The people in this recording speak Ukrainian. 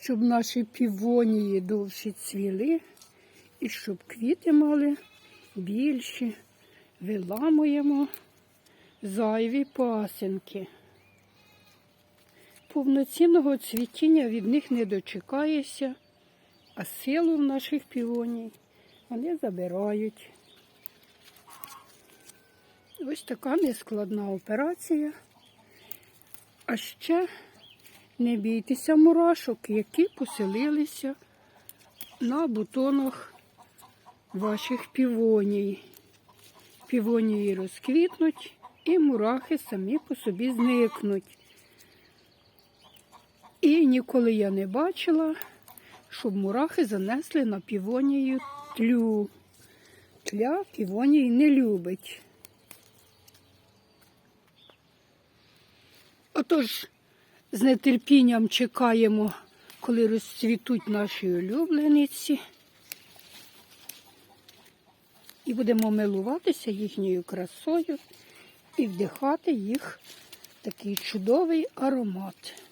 щоб наші півонії довше цвіли і щоб квіти мали більші. Виламуємо зайві пасинки. Повноцінного цвітіння від них не дочекаєшся, а силу в наших півоній вони забирають. Ось така нескладна операція. А ще не бійтеся мурашок, які поселилися на бутонах ваших півоній. Півонії розквітнуть і мурахи самі по собі зникнуть. І ніколи я не бачила, щоб мурахи занесли на півонію тлю. Тля півоній не любить. Отож, з нетерпінням чекаємо, коли розцвітуть наші улюблениці. І будемо милуватися їхньою красою і вдихати їх такий чудовий аромат.